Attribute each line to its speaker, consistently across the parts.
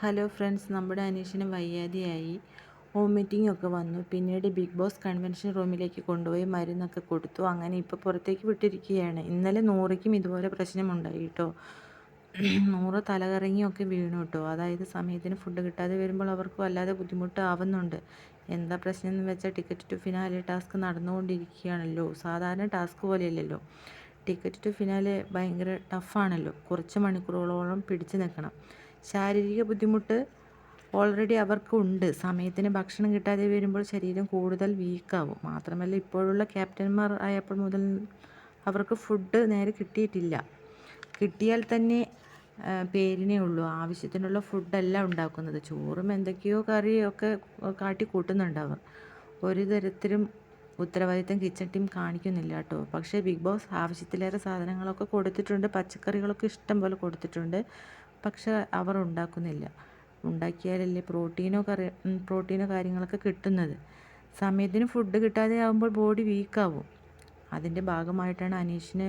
Speaker 1: Hello friends നമ്മുടെ അനീഷിന് വയ്യാതെയായി. Vomiting ഒക്കെ വന്നു. പിന്നീട് ബിഗ് ബോസ് കൺവെൻഷൻ റൂമിലേക്ക് കൊണ്ടുപോയി മരുന്നൊക്കെ കൊടുത്തു. അങ്ങനെ ഇപ്പോൾ പുറത്തേക്ക് വിട്ടിരിക്കുകയാണ്. ഇന്നലെ നൂറയ്ക്കും ഇതുപോലെ പ്രശ്നമുണ്ടായി കേട്ടോ. നൂറ് തലകറങ്ങിയൊക്കെ വീണു കേട്ടോ. അതായത് സമയത്തിന് ഫുഡ് കിട്ടാതെ വരുമ്പോൾ അവർക്ക് വല്ലാതെ ബുദ്ധിമുട്ടാവുന്നുണ്ട്. എന്താ പ്രശ്നം എന്ന് വെച്ചാൽ ടിക്കറ്റ് ടു ഫിനാലെ ടാസ്ക് നടന്നുകൊണ്ടിരിക്കുകയാണല്ലോ. സാധാരണ ടാസ്ക് പോലെയല്ലല്ലോ. ടിക്കറ്റ് ടു ഫിനാലെ ഭയങ്കര ടഫാണല്ലോ കുറച്ച് മണിക്കൂറുകളോളം പിടിച്ചു നിൽക്കണം. ശാരീരിക ബുദ്ധിമുട്ട് ഓൾറെഡി അവർക്കുണ്ട് സമയത്തിന് ഭക്ഷണം കിട്ടാതെ വരുമ്പോൾ ശരീരം കൂടുതൽ വീക്കാവും മാത്രമല്ല ഇപ്പോഴുള്ള ക്യാപ്റ്റന്മാർ ആയപ്പോൾ മുതൽ അവർക്ക് ഫുഡ് നേരെ കിട്ടിയിട്ടില്ല. കിട്ടിയാൽ തന്നെ പേരിനേ ഉള്ളൂ. ആവശ്യത്തിനുള്ള ഫുഡല്ല ഉണ്ടാക്കുന്നത്. ചോറും എന്തൊക്കെയോ കറിയൊക്കെ കാട്ടി കൂട്ടുന്നുണ്ട് അവർ. ഒരു തരത്തിലും ഉത്തരവാദിത്തം കിച്ചൺ ടീം കാണിക്കുന്നില്ല കേട്ടോ. പക്ഷേ ബിഗ് ബോസ് ആവശ്യത്തിലേറെ സാധനങ്ങളൊക്കെ കൊടുത്തിട്ടുണ്ട്. പച്ചക്കറികളൊക്കെ ഇഷ്ടം പോലെ കൊടുത്തിട്ടുണ്ട്. പക്ഷെ അവർ ഉണ്ടാക്കുന്നില്ല. ഉണ്ടാക്കിയാലല്ലേ പ്രോട്ടീനോ കറി പ്രോട്ടീനോ കാര്യങ്ങളൊക്കെ കിട്ടുന്നത്. സമയത്തിന് ഫുഡ് കിട്ടാതെ ആകുമ്പോൾ ബോഡി വീക്കാവും അതിന്റെ ഭാഗമായിട്ടാണ് അനീഷിന്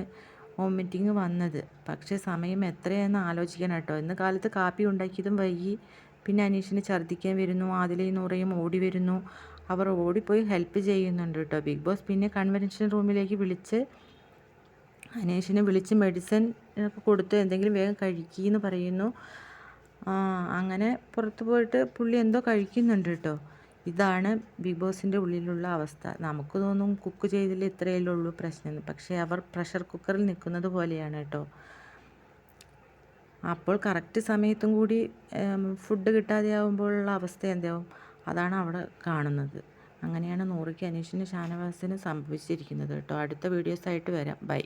Speaker 1: വോമിറ്റിങ് വന്നത്. പക്ഷേ സമയം എത്രയെന്ന് ആലോചിക്കണം കേട്ടോ. ഇന്ന് കാലത്ത് കാപ്പി ഉണ്ടാക്കിയതും വൈകി. പിന്നെ അനീഷിന് ഛർദ്ദിക്കാൻ വരുന്നു. ആദിലയും നൂറയും ഓടി വരുന്നു. അവർ ഓടിപ്പോയി ഹെൽപ്പ് ചെയ്യുന്നുണ്ട് കേട്ടോ. ബിഗ് ബോസ് പിന്നെ കൺവെൻഷൻ റൂമിലേക്ക് വിളിച്ച് അനീഷിനെ വിളിച്ച് മെഡിസിൻ ഒക്കെ കൊടുത്ത് എന്തെങ്കിലും വേഗം കഴിക്കീന്ന് പറയുന്നു. അങ്ങനെ പുറത്ത് പോയിട്ട് പുള്ളി എന്തോ കഴിക്കുന്നുണ്ട് കേട്ടോ. ഇതാണ് ബിഗ് ബോസിന്റെ ഉള്ളിലുള്ള അവസ്ഥ. നമുക്ക് തോന്നും കുക്ക് ചെയ്തില്ല ഇത്രയല്ലേ ഉള്ളൂ പ്രശ്നം. പക്ഷേ അവർ പ്രഷർ കുക്കറിൽ നിൽക്കുന്നത് പോലെയാണ് കേട്ടോ. അപ്പോൾ കറക്റ്റ് സമയത്തും കൂടി ഫുഡ് കിട്ടാതെ ആകുമ്പോഴുള്ള അവസ്ഥ എന്താവും? അതാണ് അവിടെ കാണുന്നത്. അങ്ങനെയാണ് നൂറിക്ക് അനീഷിന് ഷാനവാസിന് സംഭവിച്ചിരിക്കുന്നത് കേട്ടോ. അടുത്ത വീഡിയോസായിട്ട് വരാം. ബൈ.